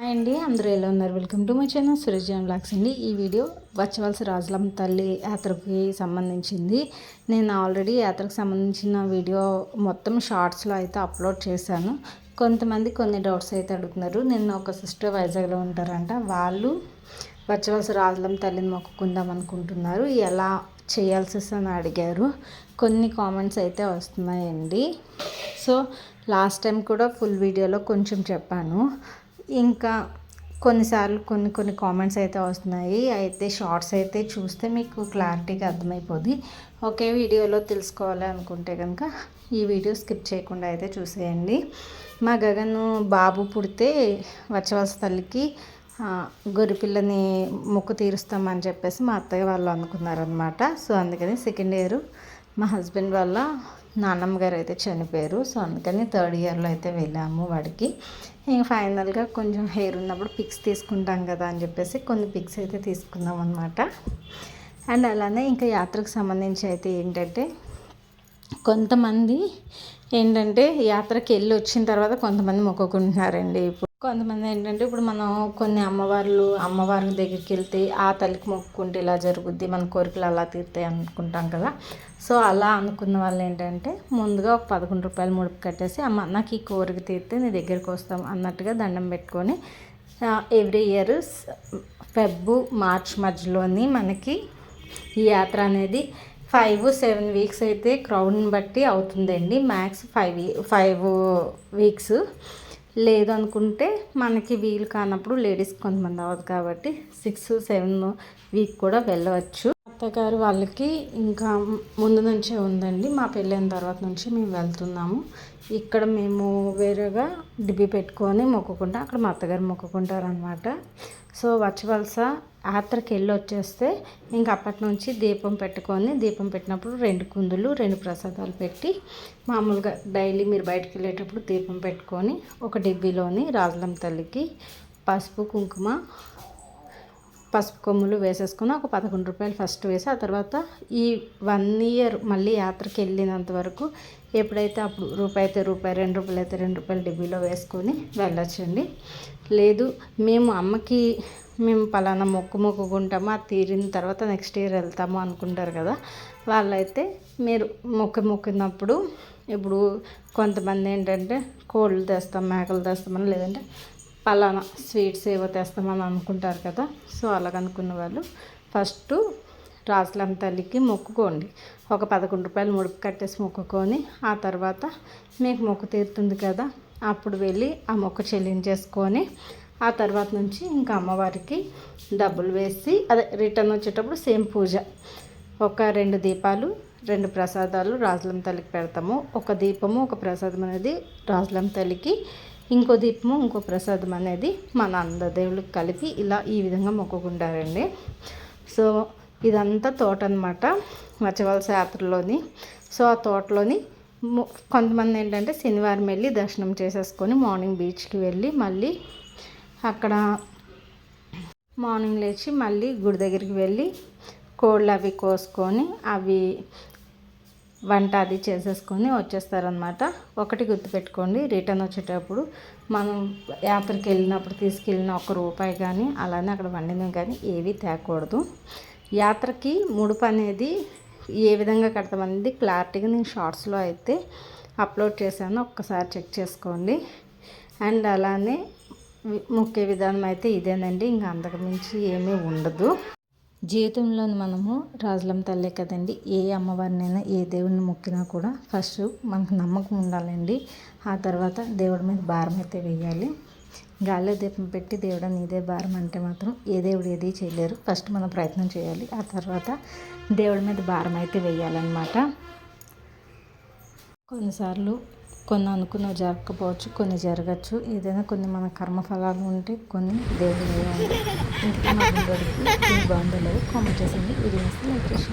Hi అండి అందరూ ఎలా ఉన్నారు? Welcome to my channel Suresh blogs అండి. ఈ వీడియో వచ్చవలసి రాజులమ్మ తల్లి యాత్రకి సంబంధించింది. నేను ఆల్రెడీ యాత్రకు సంబంధించిన వీడియో మొత్తం షార్ట్స్లో అయితే అప్లోడ్ చేశాను. కొంతమంది కొన్ని డౌట్స్ అయితే అడుగుతున్నారు. నేను ఒక సిస్టర్ వైజాగ్లో ఉంటారంట. వాళ్ళు వచ్చవలసి రాజులమ్మ తల్లిని మొక్కుకుందాం అనుకుంటున్నారు. ఎలా చేయాల్సి అని అడిగారు. కొన్ని కామెంట్స్ అయితే వస్తున్నాయండి. సో లాస్ట్ టైం కూడా ఫుల్ వీడియోలో కొంచెం చెప్పాను. ఇంకా కొన్నిసార్లు కొన్ని కొన్ని కామెంట్స్ అయితే వస్తున్నాయి. అయితే షార్ట్స్ అయితే చూస్తే మీకు క్లారిటీగా అర్థమైపోద్ది. ఒకే వీడియోలో తెలుసుకోవాలి అనుకుంటే కనుక ఈ వీడియో స్కిప్ చేయకుండా అయితే చూసేయండి. మా గగన్ బాబు పుడితే వచ్చవలస తల్లికి గొర్రెపిల్లని మొక్కు తీరుస్తామని చెప్పేసి మా అత్తయ్య వాళ్ళు అనుకున్నారనమాట సో అందుకని సెకండ్ ఇయర్ మా హస్బెండ్ వాళ్ళ నాన్నమ్మ గారు అయితే చనిపోయారు. సో అందుకని థర్డ్ ఇయర్లో అయితే వెళ్ళాము వాడికి. ఇంకా ఫైనల్గా కొంచెం హెయిర్ ఉన్నప్పుడు పిక్స్ తీసుకుంటాం కదా అని చెప్పేసి కొన్ని పిక్స్ అయితే తీసుకున్నాం అనమాట అండ్ అలానే ఇంకా యాత్రకు సంబంధించి అయితే ఏంటంటే కొంతమంది ఏంటంటే యాత్రకి వెళ్ళి వచ్చిన తర్వాత కొంతమంది మొక్కుకుంటున్నారండి. ఇప్పుడు కొంతమంది ఏంటంటే ఇప్పుడు మనం కొన్ని అమ్మవార్లు అమ్మవారి దగ్గరికి వెళ్తే ఆ తల్లికి మొక్కుకుంటే ఇలా జరుగుద్ది మన కోరికలు అలా తీరుతాయి అనుకుంటాం కదా. సో అలా అనుకున్న వాళ్ళు ఏంటంటే ముందుగా ఒక పదకొండు రూపాయలు ముడుపు కట్టేసి అమ్మ నాకు ఈ కోరిక తీరితే నీ దగ్గరికి వస్తాం అన్నట్టుగా దండం పెట్టుకొని ఎవ్రీ ఇయర్ ఫెబ్బు మార్చ్ మధ్యలోని మనకి ఈ యాత్ర అనేది ఫైవ్ సెవెన్ వీక్స్ అయితే క్రౌడ్ని బట్టి అవుతుందండి. మ్యాక్స్ ఫైవ్ ఫైవ్ వీక్స్ లేదు అనుకుంటే మనకి వీలు కానప్పుడు లేడీస్ కొంతమంది అవ్వదు కాబట్టి సిక్స్ సెవెన్ వీక్ కూడా వెళ్ళవచ్చు. అత్తగారు వాళ్ళకి ఇంకా ముందు నుంచే ఉందండి. మా పెళ్ళైన తర్వాత నుంచి మేము వెళ్తున్నాము. ఇక్కడ మేము వేరేగా డిబ్బి పెట్టుకొని మొక్కుకుంటాం అక్కడ మా అత్తగారు మొక్కుకుంటారు అనమాట సో వచ్చవలస యాత్రకి వెళ్ళి వచ్చేస్తే ఇంక అప్పటి నుంచి దీపం పెట్టుకొని దీపం పెట్టినప్పుడు రెండు కుందులు రెండు ప్రసాదాలు పెట్టి మామూలుగా డైలీ మీరు బయటకు వెళ్ళేటప్పుడు దీపం పెట్టుకొని ఒక డిబ్బీలోని రాజలం తల్లికి పసుపు కుంకుమ పసుపు కొమ్ములు వేసేసుకుని ఒక పదకొండు రూపాయలు ఫస్ట్ వేసి ఆ తర్వాత ఈ వన్ ఇయర్ మళ్ళీ యాత్రకి వెళ్ళినంత వరకు ఎప్పుడైతే అప్పుడు రూపాయి అయితే రూపాయి రెండు రూపాయలు అయితే రెండు రూపాయలు డిబ్బీలో వేసుకొని వెళ్ళొచ్చండి. లేదు మేము అమ్మకి మేము పలానా మొక్కు మొక్కుకుంటాము అది తీరిన తర్వాత నెక్స్ట్ ఇయర్ వెళ్తాము అనుకుంటారు కదా వాళ్ళైతే మీరు మొక్క మొక్కినప్పుడు ఇప్పుడు కొంతమంది ఏంటంటే కోళ్ళు తెస్తాం మేకలు తెస్తామని లేదంటే పలానా స్వీట్స్ ఏవో తెస్తామని అనుకుంటారు కదా సో అలాగనుకున్న వాళ్ళు ఫస్ట్ రాజులం తల్లికి మొక్కుకోండి. ఒక పదకొండు రూపాయలు ముడుపు కట్టేసి మొక్కుకొని ఆ తర్వాత మీకు మొక్కు తీరుతుంది కదా అప్పుడు వెళ్ళి ఆ మొక్క చెల్లించేసుకొని ఆ తర్వాత నుంచి ఇంకా అమ్మవారికి డబ్బులు వేసి అదే రిటర్న్ వచ్చేటప్పుడు సేమ్ పూజ. ఒక రెండు దీపాలు రెండు ప్రసాదాలు రాజులం తల్లికి పెడతాము. ఒక దీపము ఒక ప్రసాదం అనేది రాజులం తల్లికి ఇంకో దీపము ఇంకో ప్రసాదం అనేది మన అందదేవులకు కలిపి ఇలా ఈ విధంగా మొక్కుకుంటారండి. సో ఇదంతా తోట అనమాట మచ్చవలస యాత్రలోని. సో ఆ తోటలోని కొంతమంది ఏంటంటే శనివారం వెళ్ళి దర్శనం చేసేసుకొని మార్నింగ్ బీచ్కి వెళ్ళి మళ్ళీ అక్కడ మార్నింగ్ లేచి మళ్ళీ గుడి దగ్గరికి వెళ్ళి కోళ్ళు అవి కోసుకొని అవి వంట అది చేసేసుకొని వచ్చేస్తారనమాట ఒకటి గుర్తుపెట్టుకోండి రిటర్న్ వచ్చేటప్పుడు మనం యాత్రకి వెళ్ళినప్పుడు తీసుకెళ్ళిన ఒక రూపాయి కానీ అలానే అక్కడ వండినవి కానీ ఏవి తేకూడదు. యాత్రకి ముడుపు అనేది ఏ విధంగా కడతామనేది క్లారిటీగా నేను షార్ట్స్లో అయితే అప్లోడ్ చేశాను. ఒక్కసారి చెక్ చేసుకోండి. అండ్ అలానే ముఖ్య విధానం అయితే ఇదేనండి. ఇంకా అంతకుమించి ఏమీ ఉండదు. జీవితంలో మనము రాజులం తల్లే కదండి. ఏ అమ్మవారినైనా ఏ దేవుడిని మొక్కినా కూడా ఫస్ట్ మనకు నమ్మకం ఉండాలండి. ఆ తర్వాత దేవుడి మీద భారం అయితే వేయాలి. గాలిలో దీపం పెట్టి దేవుడు నీదే భారం అంటే మాత్రం ఏ దేవుడు ఏది చేయలేరు. ఫస్ట్ మనం ప్రయత్నం చేయాలి. ఆ తర్వాత దేవుడి మీద భారం అయితే వేయాలన్నమాట. కొన్నిసార్లు కొన్ని అనుకున్న జరగకపోవచ్చు కొన్ని జరగచ్చు. ఏదైనా కొన్ని మన కర్మఫలాలు ఉంటే కొన్ని దేవుడు ఇంకా మా బాగుండలేదు కామెంట్ చేసింది లైక్ చేసి